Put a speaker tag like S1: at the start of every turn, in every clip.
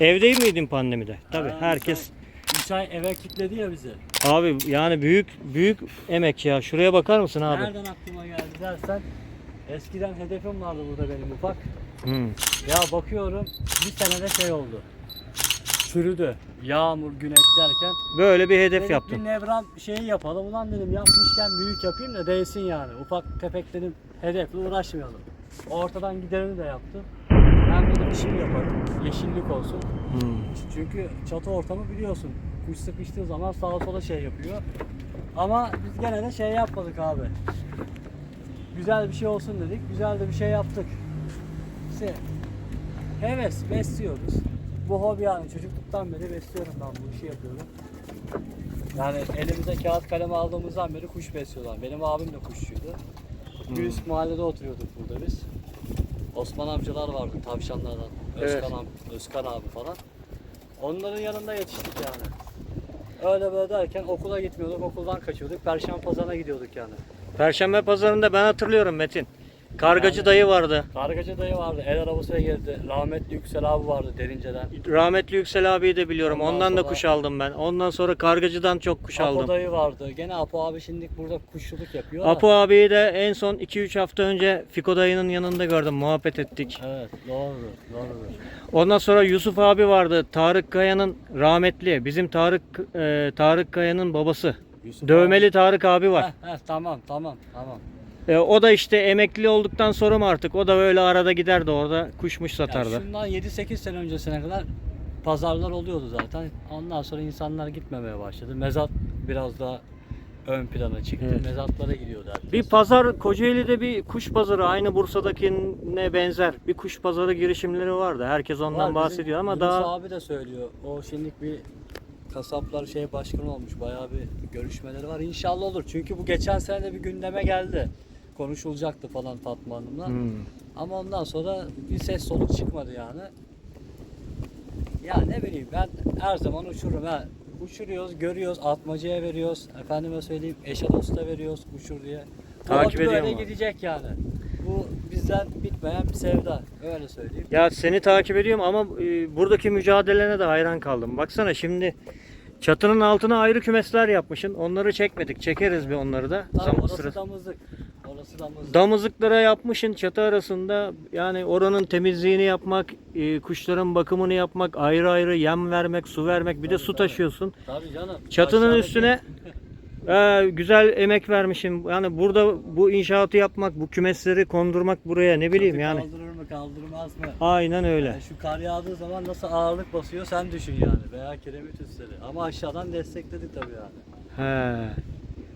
S1: Evde miydin pandemide? Tabii
S2: Ha,
S1: herkes
S2: 3 ay eve kilitledi ya bizi.
S1: abi yani büyük büyük emek ya. Şuraya bakar mısın abi?
S2: Nereden aklıma geldi dersen eskiden hedefim vardı burada benim ufak.
S1: Hmm.
S2: Ya bakıyorum bir senede şey oldu. Çürüdü. Yağmur, güneş derken.
S1: Böyle bir hedef
S2: dedik
S1: yaptın.
S2: Bir nevram şeyi yapalım. Ulan dedim yapmışken büyük yapayım da değsin yani. Ufak tefek dedim hedefle uğraşmayalım. Ortadan giderini de yaptım. Hem dedim işimi yaparım. Yeşillik olsun.
S1: Hmm.
S2: Çünkü çatı ortamı biliyorsun. Kuş sıkıştığı zaman sağa sola şey yapıyor. Ama biz gene de şey yapmadık abi. Güzel bir şey olsun dedik. Güzel de bir şey yaptık. İşte heves besliyoruz. Bu hobi yani çocukluktan beri besliyorum ben bu işi yapıyorum. Yani elimize kağıt kalem aldığımızdan beri kuş besliyorlar. Benim abim de kuşçuydu. Bir üst mahallede oturuyorduk burada biz. Osman amcalar vardı tavşanlardan. Özkan,
S1: Evet.
S2: am- Özkan abi falan. Onların yanında yetiştik yani. Öyle böyle derken okula gitmiyorduk, okuldan kaçıyorduk. Perşembe pazarına gidiyorduk yani.
S1: Perşembe pazarında ben hatırlıyorum Metin. Kargacı
S2: Yani-
S1: dayı vardı.
S2: Kargacı dayı vardı, el arabasıyla geldi. Rahmetli Yüksel abi vardı Derince'den.
S1: Rahmetli Yüksel abiyi de biliyorum.
S2: Ondan
S1: Ondan da kuş aldım ben. Ondan sonra kargacıdan çok kuş
S2: Apo
S1: aldım.
S2: dayı vardı. Gene Apo abi şimdi burada kuşçuluk yapıyor.
S1: Apo abiyi de en son 2-3 hafta önce Fiko dayının yanında gördüm. Muhabbet ettik.
S2: Evet, doğrudur, doğrudur.
S1: Ondan sonra Yusuf abi vardı. Tarık Kaya'nın rahmetli. Bizim Tarık e, Tarık Kaya'nın babası.
S2: Yusuf
S1: Dövmeli Tarık abi var.
S2: Heh, heh, tamam, tamam, tamam.
S1: E, o da işte emekli olduktan sonra mı artık? O da böyle arada giderdi orada kuşmuş satardı.
S2: şundan 7-8 sene öncesine kadar pazarlar oluyordu zaten. Ondan sonra insanlar gitmemeye başladı. Mezat biraz daha ön plana çıktı.
S1: Evet.
S2: Mezatlara gidiyordu herkes.
S1: Bir pazar Kocaeli'de bir kuş pazarı aynı Bursa'dakine benzer bir kuş pazarı girişimleri vardı. Herkes ondan
S2: Var, bizim
S1: bahsediyor ama
S2: Yunus
S1: daha
S2: abi de söylüyor. O şimdilik bir kasaplar şey başkanı olmuş. Bayağı bir görüşmeleri var. İnşallah olur. Çünkü bu geçen sene de bir gündeme geldi. Konuşulacaktı falan Fatma Hanım'la.
S1: Hmm.
S2: Ama ondan sonra bir ses soluk çıkmadı yani. Ya ne bileyim ben her zaman uçururum ha. Uçuruyoruz, görüyoruz, atmacaya veriyoruz. Efendime söyleyeyim eşe dosta veriyoruz uçur diye.
S1: Takip
S2: hobi
S1: ediyorum
S2: böyle
S1: abi.
S2: gidecek yani. Bu bizden bitmeyen bir sevda. Öyle söyleyeyim.
S1: Ya seni takip ediyorum ama e, buradaki mücadelene de hayran kaldım. Baksana şimdi çatının altına ayrı kümesler yapmışsın. Onları çekmedik. Çekeriz bir onları da.
S2: Tabii
S1: Zam-
S2: orası
S1: sırası-
S2: damızlık. Orası damızlık.
S1: Damızlıklara yapmışın çatı arasında yani oranın temizliğini yapmak, e, kuşların bakımını yapmak, ayrı ayrı yem vermek, su vermek, bir de
S2: Tabii,
S1: su
S2: tabii.
S1: taşıyorsun.
S2: Tabii canım.
S1: Çatının
S2: Aşağıdaki-
S1: üstüne e, güzel emek vermişim. Yani burada bu inşaatı yapmak, bu kümesleri kondurmak buraya ne bileyim
S2: Tabii
S1: yani.
S2: Kaldırır mı kaldırmaz mı?
S1: Aynen öyle.
S2: Yani şu kar yağdığı zaman nasıl ağırlık basıyor sen düşün yani. Veya kiremit üstleri. Ama aşağıdan destekledik tabii yani.
S1: He.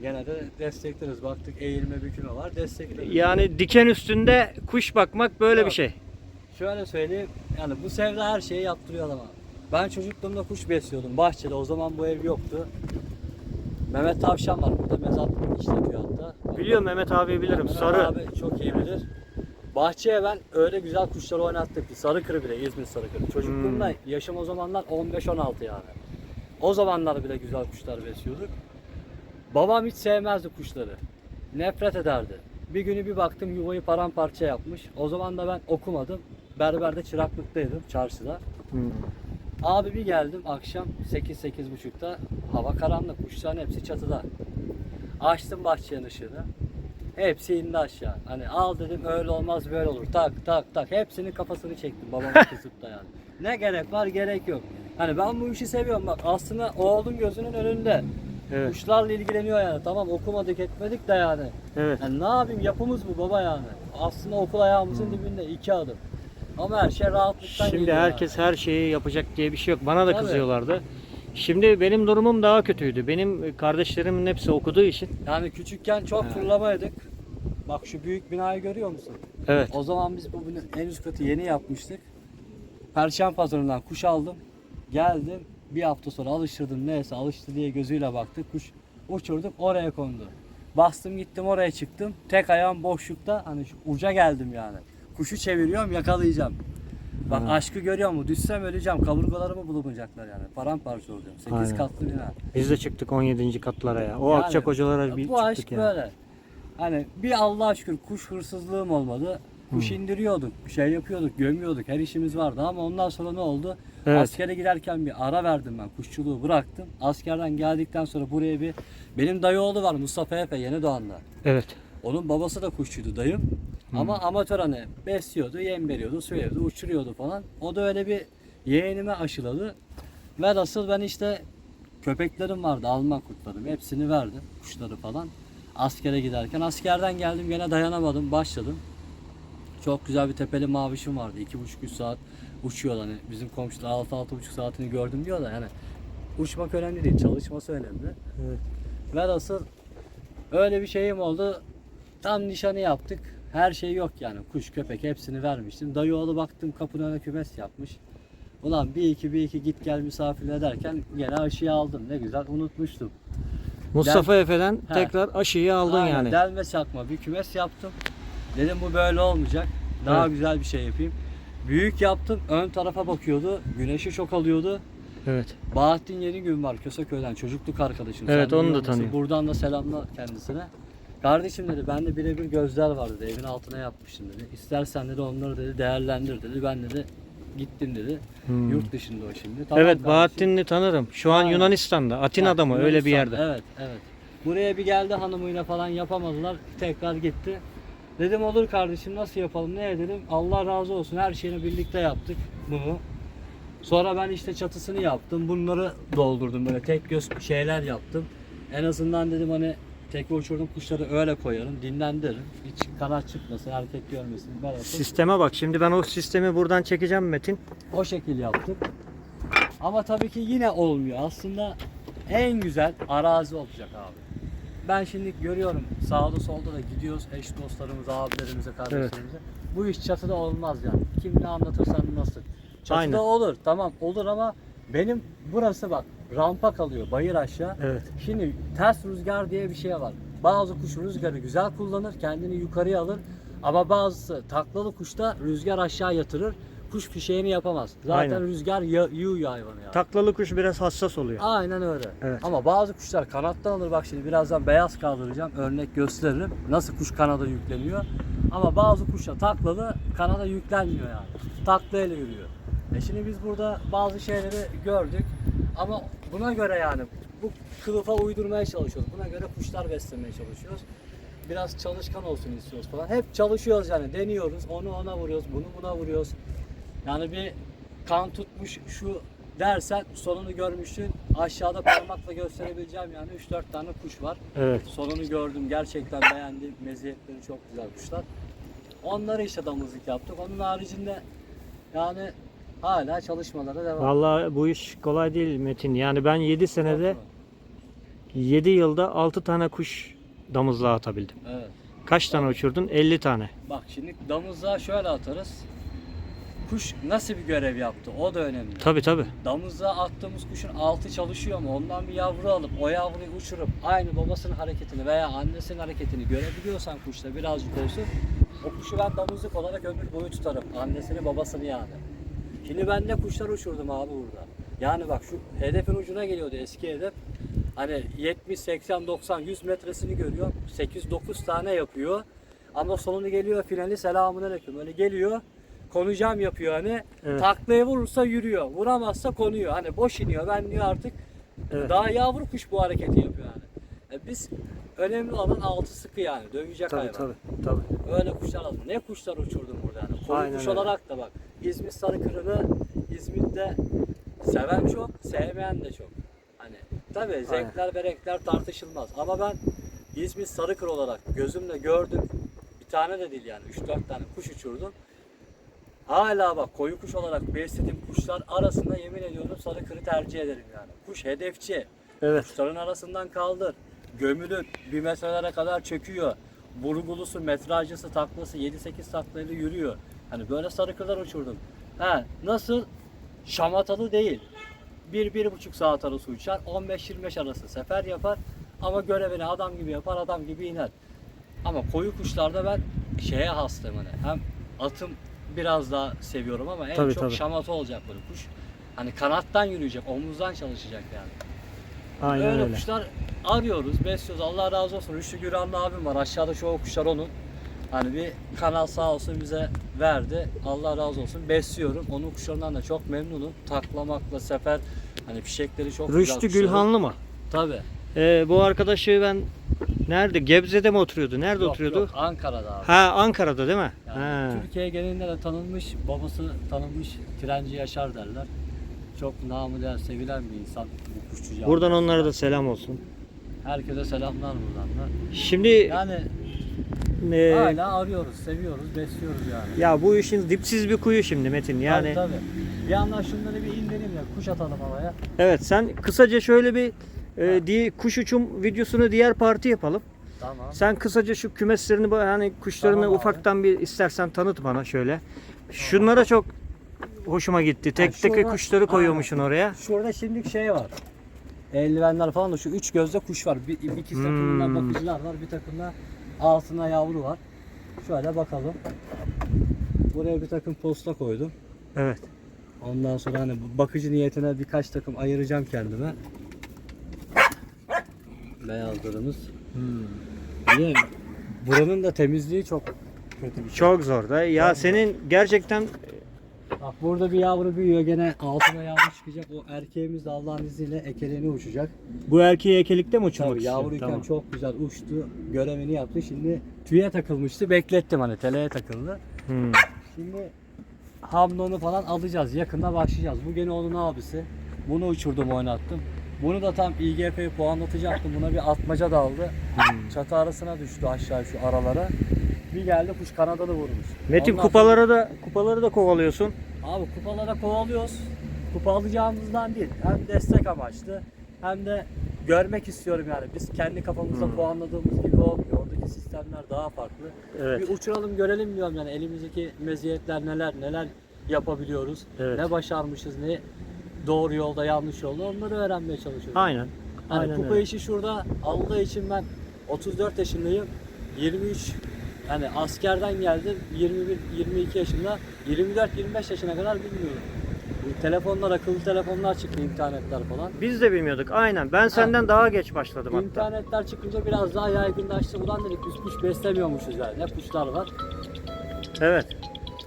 S2: Gene de destekleriz. Baktık eğilme bükülme var destekledik.
S1: Yani diken üstünde kuş bakmak böyle
S2: Yok.
S1: bir şey.
S2: Şöyle söyleyeyim. Yani bu sevda her şeyi yaptırıyor adama. Ben çocukluğumda kuş besliyordum bahçede. O zaman bu ev yoktu. Mehmet Tavşan var burada mezat işletiyor hatta.
S1: Biliyorum Mehmet abi bilirim.
S2: Mehmet
S1: Sarı.
S2: Abi çok iyi bilir. Bahçeye ben öyle güzel kuşları oynattık ki sarı kırı bile İzmir sarı kırı. Çocukluğumda
S1: Hmm.
S2: yaşım o zamanlar 15-16 yani. O zamanlar bile güzel kuşlar besliyorduk. Babam hiç sevmezdi kuşları. Nefret ederdi. Bir günü bir baktım yuvayı paramparça yapmış. O zaman da ben okumadım. Berberde çıraklıktaydım çarşıda.
S1: Hmm.
S2: Abi bir geldim akşam 8-8.30'da hava karanlık kuşların hepsi çatıda. Açtım bahçenin ışığını. Hepsi indi aşağı. Hani al dedim öyle olmaz böyle olur. Tak tak tak. Hepsinin kafasını çektim babama kızıp da yani. Ne gerek var gerek yok. Hani ben bu işi seviyorum bak aslında oğlun gözünün önünde.
S1: Evet.
S2: Kuşlarla ilgileniyor yani. Tamam okumadık etmedik de yani.
S1: Evet.
S2: Yani ne yapayım yapımız bu baba yani. Aslında okul ayağımızın dibinde iki adım. Ama her şey rahatlıktan
S1: Şimdi
S2: geliyor
S1: herkes her şeyi yapacak diye bir şey yok. Bana da
S2: Tabii.
S1: kızıyorlardı. Şimdi benim durumum daha kötüydü. Benim kardeşlerimin hepsi okuduğu için.
S2: Yani küçükken çok
S1: Ha.
S2: fırlamaydık. Bak şu büyük binayı görüyor musun?
S1: Evet.
S2: O zaman biz bu en üst katı yeni yapmıştık. Perşembe pazarından kuş aldım. Geldim. Bir hafta sonra alıştırdım neyse alıştı diye gözüyle baktık. Kuş uçurduk oraya kondu. Bastım gittim oraya çıktım. Tek ayağım boşlukta hani şu uca geldim yani. Kuşu çeviriyorum yakalayacağım. Bak
S1: Ha.
S2: aşkı görüyor mu? Düşsem öleceğim. Kaburgalarımı bulamayacaklar yani. Paramparça olacağım. 8
S1: Aynen.
S2: katlı bina.
S1: Biz de çıktık 17. katlara ya. O
S2: Yani
S1: akçak hocalara bir
S2: bu aşk
S1: çıktık ya.
S2: böyle. Hani bir Allah'a şükür kuş hırsızlığım olmadı. Kuş indiriyorduk, bir şey yapıyorduk, gömüyorduk. Her işimiz vardı ama ondan sonra ne oldu?
S1: Evet.
S2: Askere giderken bir ara verdim ben. Kuşçuluğu bıraktım. Askerden geldikten sonra buraya bir benim dayı oğlu var Mustafa Efe Yeni Doğan'da.
S1: Evet.
S2: Onun babası da kuşçuydu dayım. Ama amatör hani besliyordu, yem veriyordu, su veriyordu, uçuruyordu falan. O da öyle bir yeğenime aşıladı. Ve asıl ben işte köpeklerim vardı, Alman kurtlarım. Hepsini verdim, kuşları falan. Askere giderken. Askerden geldim gene dayanamadım, başladım. Çok güzel bir tepeli mavişim vardı. iki buçuk üç saat uçuyor hani. Bizim komşular altı altı buçuk saatini gördüm diyor da yani. Uçmak önemli değil, çalışması önemli.
S1: Evet.
S2: Velhasıl öyle bir şeyim oldu. Tam nişanı yaptık. Her şey yok yani. Kuş, köpek hepsini vermiştim. Dayı oğlu baktım kapının önüne kümes yapmış. Ulan bir iki bir iki git gel misafir ederken gene aşıyı aldım. Ne güzel unutmuştum.
S1: Mustafa Efe'den
S2: He.
S1: tekrar aşıyı aldın
S2: Aynen,
S1: yani.
S2: Delme çakma bir kümes yaptım. Dedim bu böyle olmayacak. Daha
S1: Evet.
S2: güzel bir şey yapayım. Büyük yaptım. Ön tarafa bakıyordu. Güneşi çok alıyordu.
S1: Evet.
S2: Bahattin Yeni Gün var Köseköy'den çocukluk arkadaşım.
S1: Evet,
S2: Sen
S1: onu da tanıyorum.
S2: Buradan da selamla kendisine. Kardeşim dedi bende birebir gözler var dedi evin altına yapmıştım dedi. İstersen dedi onları dedi değerlendir dedi. Ben dedi gittim dedi.
S1: Hmm.
S2: Yurt dışında o şimdi. Tamam
S1: evet
S2: kardeşim.
S1: Bahattin'i tanırım. Şu an
S2: Aynen.
S1: Yunanistan'da. Atina'da mı? Öyle bir yerde.
S2: Evet evet. Buraya bir geldi hanımıyla falan yapamadılar. Tekrar gitti. Dedim olur kardeşim nasıl yapalım ne edelim. Allah razı olsun her şeyini birlikte yaptık bunu. Sonra ben işte çatısını yaptım. Bunları doldurdum böyle tek göz şeyler yaptım. En azından dedim hani tek uçurdum kuşları öyle koyarım dinlendiririm. Hiç kanat çıkmasın erkek görmesin. Ben
S1: Sisteme bak. Şimdi ben o sistemi buradan çekeceğim Metin.
S2: o şekil yaptık. Ama tabii ki yine olmuyor. Aslında en güzel arazi olacak abi. Ben şimdi görüyorum sağda solda da gidiyoruz eş dostlarımıza, abilerimize, kardeşlerimize. Bu iş çatıda olmaz yani. Kim ne anlatırsan nasıl. Çatıda
S1: Aynen.
S2: olur tamam olur ama benim burası bak rampa kalıyor bayır aşağı.
S1: Evet.
S2: Şimdi ters rüzgar diye bir şey var. Bazı kuş rüzgarı güzel kullanır, kendini yukarıya alır. Ama bazısı taklalı kuşta rüzgar aşağı yatırır. Kuş fişeğini yapamaz. Zaten
S1: Aynen.
S2: rüzgar ya- yiyor hayvanı ya.
S1: Taklalı kuş biraz hassas oluyor.
S2: Aynen öyle.
S1: Evet.
S2: Ama bazı kuşlar kanattan alır. Bak şimdi birazdan beyaz kaldıracağım. Örnek gösteririm. Nasıl kuş kanada yükleniyor. Ama bazı kuşlar taklalı kanada yüklenmiyor yani. Taklayla yürüyor. E şimdi biz burada bazı şeyleri gördük. Ama buna göre yani bu kılıfa uydurmaya çalışıyoruz. Buna göre kuşlar beslemeye çalışıyoruz. Biraz çalışkan olsun istiyoruz falan. Hep çalışıyoruz yani. Deniyoruz. Onu ona vuruyoruz. Bunu buna vuruyoruz. Yani bir kan tutmuş şu dersen sonunu görmüşsün. Aşağıda parmakla gösterebileceğim yani 3-4 tane kuş var.
S1: Evet.
S2: Sonunu gördüm. Gerçekten beğendim. Meziyetleri çok güzel kuşlar. Onları işte damızlık yaptık. Onun haricinde yani hala çalışmalara devam.
S1: Vallahi bu iş kolay değil Metin. Yani ben 7 senede 7 yılda 6 tane kuş damızlığa atabildim.
S2: Evet.
S1: Kaç tane uçurdun? 50 tane.
S2: Bak şimdi damızlığa şöyle atarız. Kuş nasıl bir görev yaptı? O da önemli.
S1: Tabi tabi.
S2: Damızlığa attığımız kuşun altı çalışıyor mu? Ondan bir yavru alıp o yavruyu uçurup aynı babasının hareketini veya annesinin hareketini görebiliyorsan kuşta birazcık olsun o kuşu ben damızlık olarak ömür boyu tutarım. Annesini babasını yani. Şimdi ben de kuşlar uçurdum abi burada. Yani bak şu hedefin ucuna geliyordu eski hedef. Hani 70, 80, 90, 100 metresini görüyor. 8-9 tane yapıyor. Ama sonunu geliyor finali selamun aleyküm. Öyle geliyor. Konacağım yapıyor hani.
S1: Evet.
S2: Taklaya vurursa yürüyor. Vuramazsa konuyor. Hani boş iniyor. Ben diyor artık
S1: Evet.
S2: daha yavru kuş bu hareketi yapıyor yani. E biz önemli olan altı sıkı yani. Dövecek
S1: Tabi
S2: hayvan.
S1: tabi. Tabi.
S2: Öyle kuşlar aldım. Ne kuşlar uçurdum burada yani. Konu
S1: Aynen
S2: kuş
S1: öyle.
S2: olarak da bak. İzmir sarıkırını İzmir'de seven çok, sevmeyen de çok. Hani tabii zevkler ve renkler tartışılmaz. Ama ben İzmir sarıkır olarak gözümle gördüm. Bir tane de değil yani. 3-4 tane kuş uçurdum. Hala bak koyu kuş olarak beslediğim kuşlar arasında yemin ediyorum sarıkırı tercih ederim yani. Kuş hedefçi.
S1: Evet.
S2: Kuşların arasından kaldır. Gömülür. Bir metrelere kadar çöküyor. Vurgulusu, metrajcısı, taklası 7-8 taklayla yürüyor. Hani böyle sarıkırlar uçurdum. Ha, nasıl? Şamatalı değil. 1-1,5 saat arası uçar. 15-25 arası sefer yapar. Ama görevini adam gibi yapar, adam gibi iner. Ama koyu kuşlarda ben şeye hastayım hani. Hem atım biraz daha seviyorum ama en
S1: Tabii,
S2: çok
S1: tabii.
S2: şamata olacak böyle kuş. Hani kanattan yürüyecek, omuzdan çalışacak yani.
S1: Aynen
S2: öyle,
S1: öyle.
S2: kuşlar arıyoruz, besliyoruz. Allah razı olsun. Rüştü Güranlı abim var. Aşağıda şu o kuşlar onun. Hani bir kanal sağ olsun bize verdi. Allah razı olsun. Besliyorum. Onun kuşlarından da çok memnunum. Taklamakla sefer hani fişekleri çok güzel
S1: Rüştü
S2: kuşların.
S1: Gülhanlı mı?
S2: Tabii.
S1: Ee, bu arkadaşı ben nerede? Gebze'de mi oturuyordu? Nerede
S2: Yok,
S1: oturuyordu?
S2: yok, Ankara'da abi.
S1: Ha Ankara'da değil mi?
S2: Yani
S1: ha.
S2: Türkiye genelinde de tanınmış, babası tanınmış Trenci Yaşar derler. Çok namı değer sevilen bir insan bu kuşçu
S1: Buradan onlara da selam olsun.
S2: Herkese selamlar buradan da.
S1: Şimdi
S2: Yani
S1: e,
S2: hala arıyoruz, seviyoruz, besliyoruz yani.
S1: ya bu işin dipsiz bir kuyu şimdi Metin. Yani
S2: Tabii, tabii. Bir yandan şunları bir indirelim de kuş atalım havaya.
S1: evet sen kısaca şöyle bir e, di, kuş uçum videosunu diğer parti yapalım.
S2: Tamam.
S1: Sen kısaca şu kümeslerini hani kuşlarını
S2: Tamam abi.
S1: ufaktan bir istersen tanıt bana şöyle. Şunlara çok hoşuma gitti. Tek
S2: Ha,
S1: tek kuşları koyuyormuşsun oraya.
S2: Şurada şimdi şey var. Eldivenler falan da şu üç gözde kuş var. Bir, iki takımında
S1: Hmm.
S2: bakıcılar var. Bir takımda altına yavru var. Şöyle bakalım. Buraya bir takım posta koydum.
S1: Evet.
S2: Ondan sonra hani bu bakıcı niyetine birkaç takım ayıracağım kendime. Beyazlarımız. Bir de buranın da temizliği çok kötü bir şey.
S1: Çok zor da. Ya
S2: Tabii.
S1: senin gerçekten
S2: Bak burada bir yavru büyüyor gene altına yavru çıkacak. O erkeğimiz de Allah'ın izniyle ekeleğini uçacak.
S1: bu erkeği ekelikte mi uçurmak
S2: Tabii
S1: istiyorsun?
S2: yavruyken
S1: Tamam.
S2: çok güzel uçtu. Görevini yaptı. Şimdi tüye takılmıştı. Beklettim hani teleye takıldı.
S1: Hmm.
S2: Şimdi hamlonu falan alacağız. Yakında başlayacağız. Bu gene onun abisi. Bunu uçurdum oynattım. Bunu da tam İGP'yi puanlatacaktım. Buna bir atmaca daldı.
S1: Hmm.
S2: Çatı arasına düştü aşağı şu aralara. Bir geldi kuş kanadını vurmuş.
S1: Metin
S2: Ondan
S1: kupalara da kupaları da kovalıyorsun.
S2: sonra- Abi kupalara kovalıyoruz. Kupa alacağımızdan değil. Hem destek amaçlı hem de görmek istiyorum yani. Biz kendi kafamızda
S1: Hmm.
S2: puanladığımız gibi olmuyor. Oradaki sistemler daha farklı.
S1: Evet.
S2: Bir uçuralım görelim diyorum yani elimizdeki meziyetler neler neler yapabiliyoruz.
S1: Evet.
S2: Ne başarmışız ne doğru yolda yanlış yolda onları öğrenmeye çalışıyoruz.
S1: Aynen.
S2: Hani
S1: Aynen
S2: kupa
S1: öyle.
S2: işi şurada aldığı için ben 34 yaşındayım. 23 yani askerden geldim 21 22 yaşında 24 25 yaşına kadar bilmiyorum. Telefonlar akıllı telefonlar çıktı internetler falan.
S1: Biz de bilmiyorduk. Aynen. Ben senden daha geç başladım hatta.
S2: İnternetler çıkınca biraz daha yaygınlaştı. Ulan dedik biz kuş beslemiyormuşuz yani. Ne kuşlar var.
S1: Evet.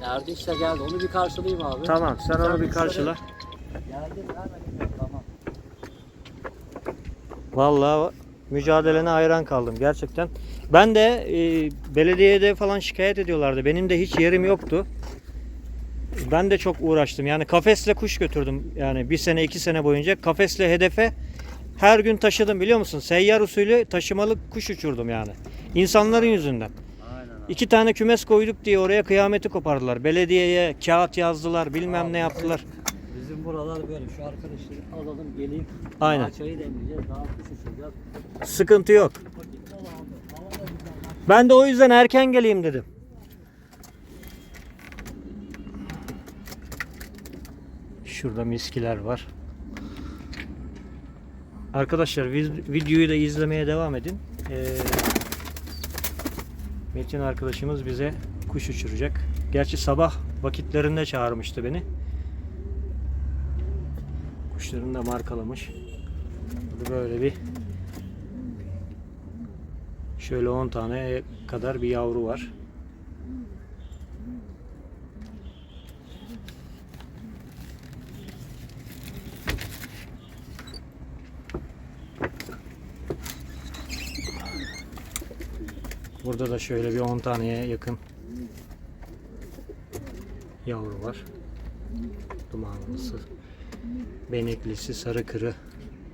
S2: Erdi işte geldi. Onu bir karşılayayım abi.
S1: Tamam. Sen onu bir karşıla. Vallahi mücadelene hayran kaldım gerçekten. Ben de e, belediyede falan şikayet ediyorlardı. Benim de hiç yerim yoktu. Ben de çok uğraştım. Yani kafesle kuş götürdüm. Yani bir sene iki sene boyunca kafesle hedefe her gün taşıdım biliyor musun? Seyyar usulü taşımalı kuş uçurdum yani. İnsanların yüzünden. İki tane kümes koyduk diye oraya kıyameti kopardılar. Belediyeye kağıt yazdılar bilmem ne yaptılar.
S2: Bizim buralar böyle. Şu arkadaşları alalım geleyim.
S1: Aynen.
S2: Çayı demleyeceğiz. Daha kuş uçuracağız.
S1: Sıkıntı yok. Ben de o yüzden erken geleyim dedim. Şurada miskiler var. Arkadaşlar vid- videoyu da izlemeye devam edin. Ee, Metin arkadaşımız bize kuş uçuracak. Gerçi sabah vakitlerinde çağırmıştı beni. Kuşlarını da markalamış. Böyle bir Şöyle 10 tane kadar bir yavru var. Burada da şöyle bir 10 taneye yakın yavru var. Dumanlısı, beneklisi, sarı kırı,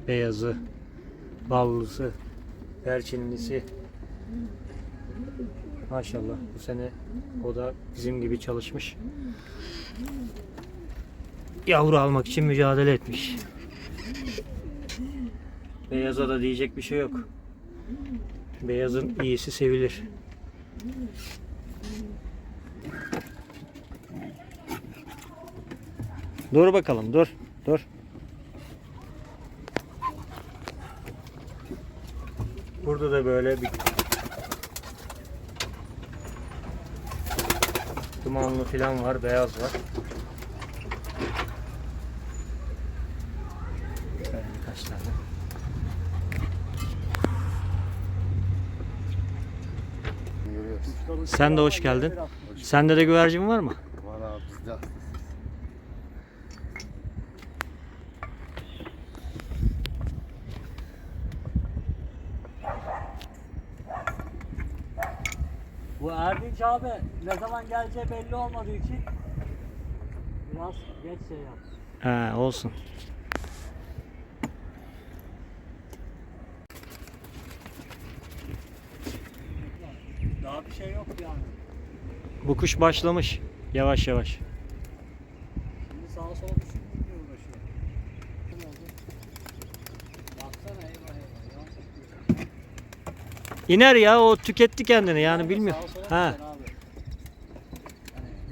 S1: beyazı, ballısı, perçinlisi. Maşallah bu sene o da bizim gibi çalışmış. Yavru almak için mücadele etmiş. Beyaza da diyecek bir şey yok. Beyazın iyisi sevilir. Dur bakalım dur. Dur. Burada da böyle bir dumanlı filan var, beyaz var. Sen de hoş geldin. Sende de güvercin var mı?
S3: Var abi bizde.
S2: Bu Erdinç abi geleceği belli olmadığı için biraz geç şey yaptı.
S1: He olsun.
S2: Daha bir şey yok yani.
S1: Bu kuş başlamış. Yavaş yavaş.
S2: Şimdi sağa sola düşündüm diye uğraşıyor. Kim oldu? Baksana eyvah eyvah. Yanlış yapıyorsun.
S1: İner ya o tüketti kendini yani
S2: Abi
S1: bilmiyor.
S2: sağa sola
S1: Ha.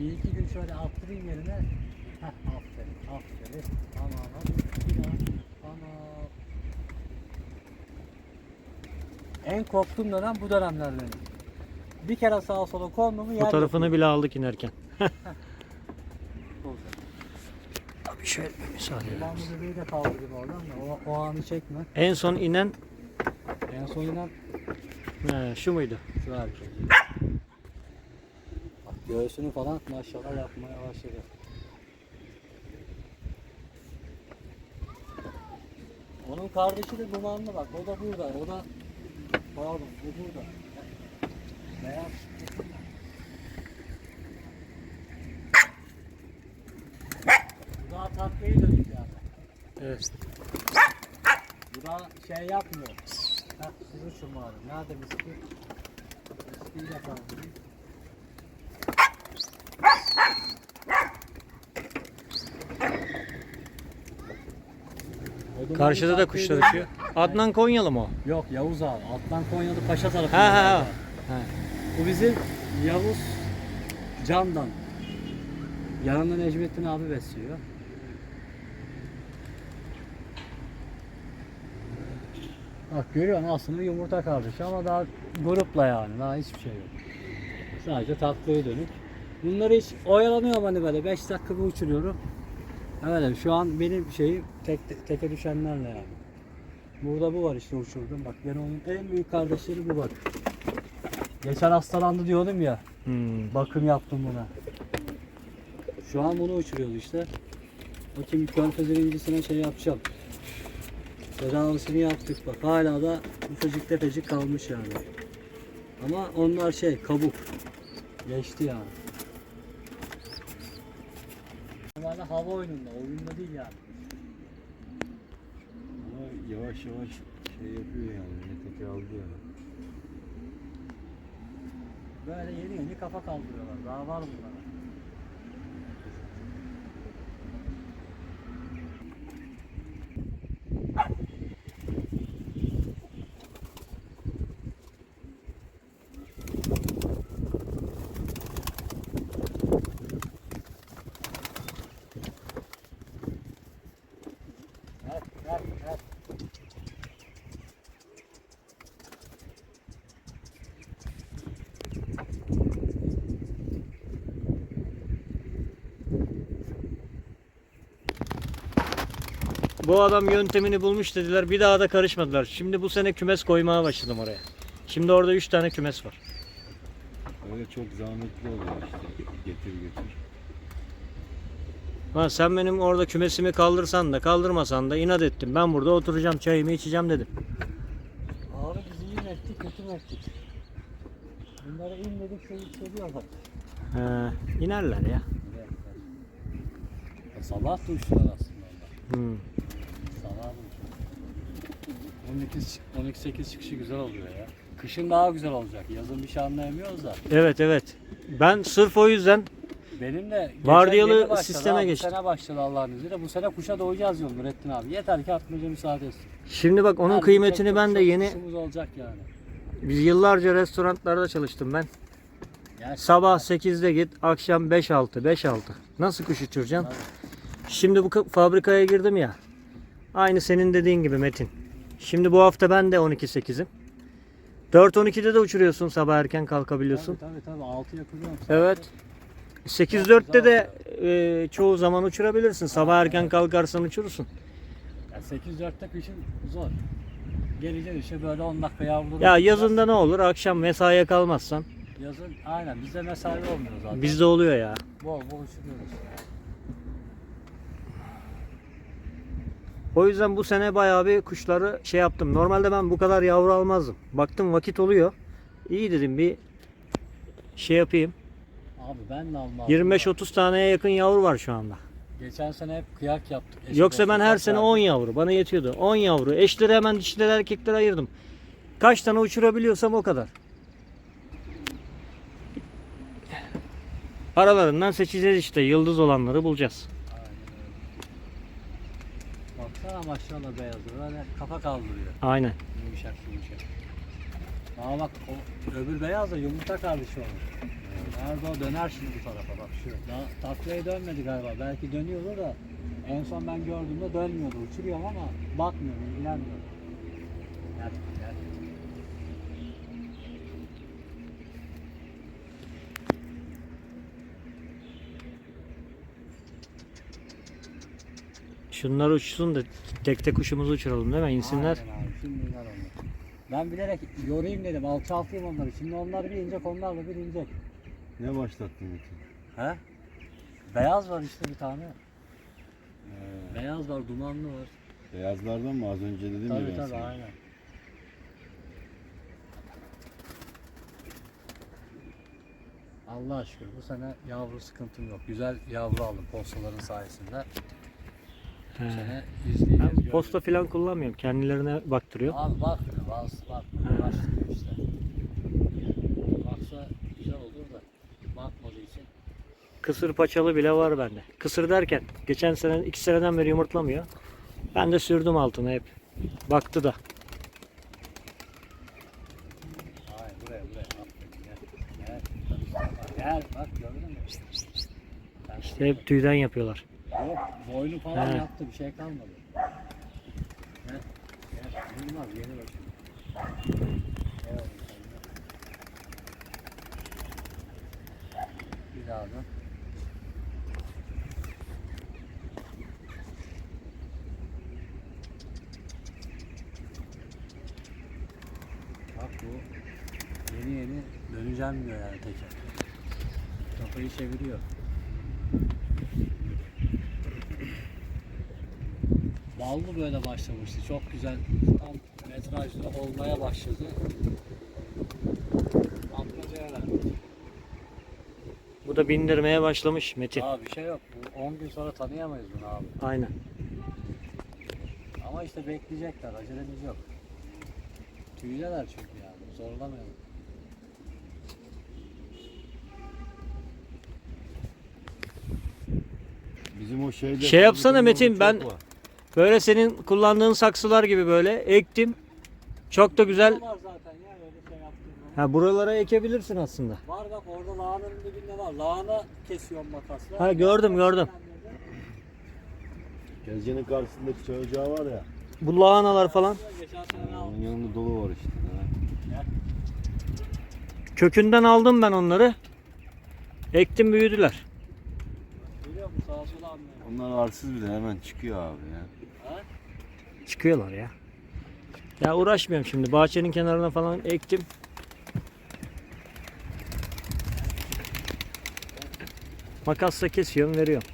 S2: Bir iki gün şöyle attırayım yerine. Heh, aferin, aferin. Aman hadi bir daha. Aman. En korktuğum dönem bu dönemler benim. Bir kere sağa sola kondu mu yer
S1: Fotoğrafını bile aldık inerken. Abi şöyle bir müsaade eder
S2: Ben bu bebeği de kaldırayım oradan da o, o anı çekme.
S1: En son inen
S2: En son inen
S1: he, şu muydu?
S2: şu erkek. Göğsünü falan maşallah yapmaya başladı. Onun kardeşi de dumanlı bak. O da burada. O da pardon bu burada. Beyaz. Bu daha takviye dönük yani.
S1: Evet.
S2: Bu da şey yapmıyor. Heh, sizi şumarı. Nerede miski? Miskiyi de kaldırayım. O dumanlı
S1: Karşıda da kuşlar uçuyor. Adnan Konyalı mı o?
S2: Yok Yavuz abi. Alttan Konyalı Paşa tarafında.
S1: Ha ha ha.
S2: Bu bizim Yavuz Candan. Yanında Necmettin abi besliyor. Bak görüyorsun aslında yumurta kardeşi ama daha grupla yani daha hiçbir şey yok. Sadece tatlıya dönük. Bunları hiç oyalamıyorum hani böyle 5 dakika bir uçuruyorum. Evet şu an benim şeyim tek, teke düşenlerle yani. Burada bu var işte uçurdum. Bak ben onun en büyük kardeşleri bu bak. Geçen hastalandı diyordum ya.
S1: Hmm.
S2: Bakım yaptım buna. Şu an bunu uçuruyoruz işte. Bakayım körfez birincisine şey yapacağım. Tedavisini yaptık bak. Hala da ufacık tefecik kalmış yani. Ama onlar şey kabuk. Geçti yani. Normalde hava oyununda, oyunda değil yani.
S3: Ama yavaş yavaş şey yapıyor yani. Nefesi alıyor.
S2: Böyle yeni yeni kafa kaldırıyorlar. Daha var bunlara.
S1: Bu adam yöntemini bulmuş dediler. Bir daha da karışmadılar. Şimdi bu sene kümes koymaya başladım oraya. Şimdi orada 3 tane kümes var.
S3: Öyle çok zahmetli oluyor işte. Getir götür.
S1: Ha, sen benim orada kümesimi kaldırsan da kaldırmasan da inat ettim. Ben burada oturacağım çayımı içeceğim dedim.
S2: Abi biz iyi mi ettik, kötü mü ettik? Bunlara in dedik şey hissediyorlar.
S1: He, inerler ya.
S2: Sabah da uçtular aslında.
S1: Hmm.
S2: Sabah da uçtular. 12, 12-8 çıkışı güzel oluyor ya. Kışın daha güzel olacak. Yazın bir şey anlayamıyoruz da.
S1: Evet evet. Ben sırf o yüzden
S2: Benim de geçen
S1: Vardiyalı
S2: yeni başladı
S1: sisteme
S2: abi.
S1: geçtim.
S2: Bu sene başladı Allah'ın izniyle. Bu sene kuşa doğacağız diyor Nurettin abi. Yeter ki atmaca müsaade etsin.
S1: şimdi bak onun
S2: Her gün
S1: kıymetini
S2: çok-
S1: ben de
S2: çok
S1: yeni
S2: kuşumuz olacak yani.
S1: biz yıllarca restoranlarda çalıştım ben.
S2: Gerçekten.
S1: Sabah 8'de git, akşam 5-6, 5-6. Nasıl kuş uçuracaksın? Şimdi bu ka- fabrikaya girdim ya. Aynı senin dediğin gibi Metin. Şimdi bu hafta ben de 12-8'im. 4-12'de de uçuruyorsun sabah erken kalkabiliyorsun.
S2: Tabii tabii tabii 6'ya kuruyorum.
S1: Evet. 8-4'te de e, çoğu zaman uçurabilirsin. Sabah erken kalkarsan uçurursun.
S2: Yani 8-4'te kışın zor. Geleceksin işte böyle 10 dakika yavruları
S1: Ya yazında ne olur? Akşam mesaiye kalmazsan
S2: Yazın aynen bizde mesai olmuyor zaten.
S1: Bizde oluyor ya.
S2: bol bol uçuruyoruz.
S1: O yüzden bu sene bayağı bir kuşları şey yaptım. Normalde ben bu kadar yavru almazdım. Baktım vakit oluyor. İyi dedim bir şey yapayım.
S2: Abi ben de almazdım.
S1: 25-30 taneye yakın yavru var şu anda.
S2: Geçen sene hep kıyak yaptık. Eşit
S1: Yoksa ben her sene
S2: verdik?
S1: 10 yavru. Bana yetiyordu. 10 yavru. Eşleri hemen dişleri erkekleri ayırdım. Kaç tane uçurabiliyorsam o kadar. Aralarından seçeceğiz işte. Yıldız olanları bulacağız.
S2: Baksana maşallah beyazı böyle kafa kaldırıyor.
S1: Aynen.
S2: Yumuşak yumuşak. Aa bak o öbür beyaz da yumurta kardeşi onun. Nerede o döner şimdi bu tarafa bak şu. Daha taklaya dönmedi galiba. Belki dönüyordu da en son ben gördüğümde dönmüyordu. Uçuruyorum ama bakmıyorum, ilgilenmiyorum. Gel, gel.
S1: Şunlar uçsun da tek tek kuşumuzu uçuralım değil mi? İnsinler.
S2: Aynen abi, şimdi onlar. Ben bilerek yorayım dedim, alçaltayım onları. Şimdi onlar bir inecek, onlar da bir inecek.
S3: Ne başlattın Metin?
S2: He? Beyaz var işte bir tane.
S3: Ee,
S2: Beyaz var, dumanlı var.
S3: beyazlardan mı az önce dedim ya
S2: Tabii
S3: ben
S2: tabii
S3: sana.
S2: aynen. Allah aşkına bu sene yavru sıkıntım yok. Güzel yavru aldım postaların sayesinde. Bu
S1: He.
S2: sene izleyeceğiz.
S1: Ben
S2: göreceğiz.
S1: posta falan kullanmıyorum. Kendilerine baktırıyor.
S2: Abi bakmıyor, bazısı bakmıyor.
S1: He.
S2: Başlıyor işte. Baksa güzel olur da bakmadığı için.
S1: Kısır paçalı bile var bende. Kısır derken geçen sene iki seneden beri yumurtlamıyor. Ben de sürdüm altına hep. Baktı da.
S2: Hayır buraya buraya. Aferin, Gel. Gel. Gel bak gördün mü? Sen
S1: İşte hep tüyden yapıyorlar.
S2: Yok boynu falan
S1: He.
S2: yaptı bir şey kalmadı. Gel. Gel. Yılmaz yeni başım. De. Bir daha da. Bak bu yeni yeni döneceğim diyor yani teker. Kafayı çeviriyor. Ballı böyle başlamıştı. Çok güzel tam metrajlı olmaya başladı. Atmacaya verdik.
S1: Bu da bindirmeye başlamış Metin.
S2: Aa bir şey yok. Bu 10 gün sonra tanıyamayız bunu abi.
S1: Aynen.
S2: Ama işte bekleyecekler. Acelemiz yok. Tüyleler çünkü yani. Zorlamayalım.
S3: Bizim o şeyde...
S1: Şey yapsana Metin, ben-
S3: var.
S1: Böyle senin kullandığın saksılar gibi böyle ektim. Çok da güzel.
S2: Var zaten ya öyle şey.
S1: Ha buralara ekebilirsin aslında.
S2: Var bak orada lahananın dibinde var. Lahana kesiyorum makasla.
S1: Ha, gördüm, gördüm.
S3: Gezcenin karşısındaki çay ocağı var ya.
S1: Bu lahanalar falan
S2: Geçen sene aldım.
S3: Onun yanında dolu var işte. Ha.
S1: kökünden aldım ben onları. Ektim büyüdüler.
S2: Biliyor musun? Sağa sola.
S3: Onlar arsız bile hemen çıkıyor abi ya.
S1: Çıkıyorlar ya. Ya uğraşmıyorum şimdi. Bahçenin kenarına falan ektim. Makasla kesiyorum, veriyorum.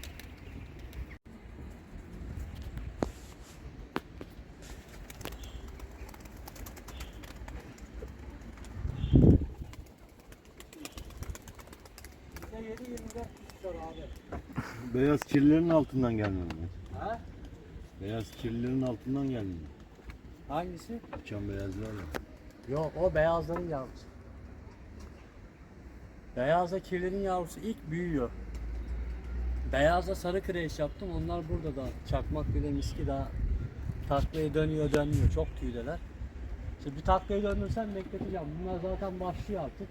S2: Bizde 7 24 tutar abi.
S3: Beyaz kirlerin altından gelmedi mi?
S2: Ha?
S3: Beyaz kirlerin altından gelmedi.
S2: Hangisi?
S3: Uçan beyazlar ya.
S2: Yok o beyazların yavrusu. Beyazla kirlerin yavrusu ilk büyüyor. Beyazla sarı kreş yaptım. Onlar burada da. Çakmak bile miski daha taklaya dönüyor dönmüyor. Çok tüydeler. İşte bir taklaya döndürsem bekleteceğim. Bunlar zaten başlıyor artık.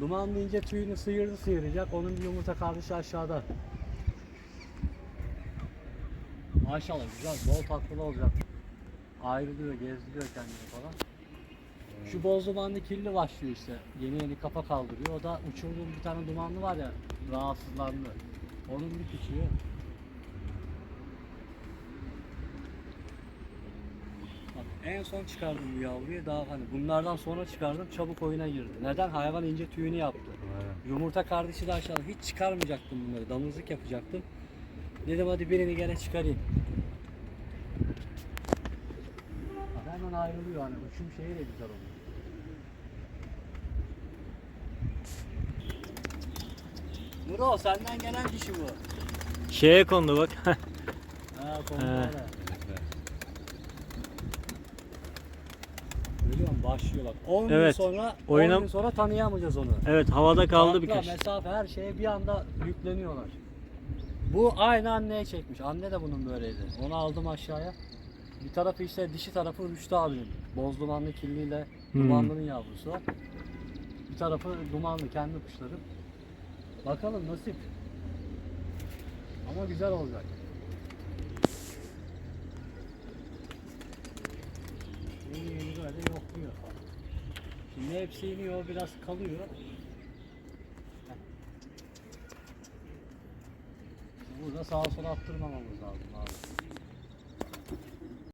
S2: Duman deyince tüyünü sıyırdı sıyıracak. Onun bir yumurta kardeşi aşağıda. Maşallah güzel bol tatlılı olacak. Ayrılıyor, gezdiriyor kendini falan. Şu boz dumanlı kirli başlıyor işte. Yeni yeni kafa kaldırıyor. O da uçurduğum bir tane dumanlı var ya rahatsızlandı. Onun bir küçüğü. Bak En son çıkardım bu yavruyu daha hani bunlardan sonra çıkardım çabuk oyuna girdi. Neden? Hayvan ince tüyünü yaptı. Yumurta kardeşi de aşağıda. Hiç çıkarmayacaktım bunları. Damızlık yapacaktım. Dedim hadi birini gene çıkarayım. Ha, Hemen ayrılıyor hani. Uçum şeyi de güzel oluyor. Muro senden gelen dişi bu.
S1: Şeye kondu bak.
S2: Ha Görüyor musun? Başlıyor bak. 10
S1: Evet.
S2: gün sonra
S1: Oyuna-
S2: 10 gün sonra tanıyamayacağız onu.
S1: evet havada kaldı
S2: Takla,
S1: birkaç.
S2: mesafe her şeye bir anda yükleniyorlar. Bu aynı anneye çekmiş. Anne de bunun böyleydi. Onu aldım aşağıya. Bir tarafı işte dişi tarafı Rüştü abinin. Boz dumanlı kirliyle
S1: Hmm.
S2: dumanlının yavrusu. Bir tarafı dumanlı kendi kuşları. Bakalım nasip. Ama güzel olacak. Yeni yeni böyle yokluyor. Şimdi hepsi iniyor biraz kalıyor. Burada sağa sola attırmamamız lazım abi.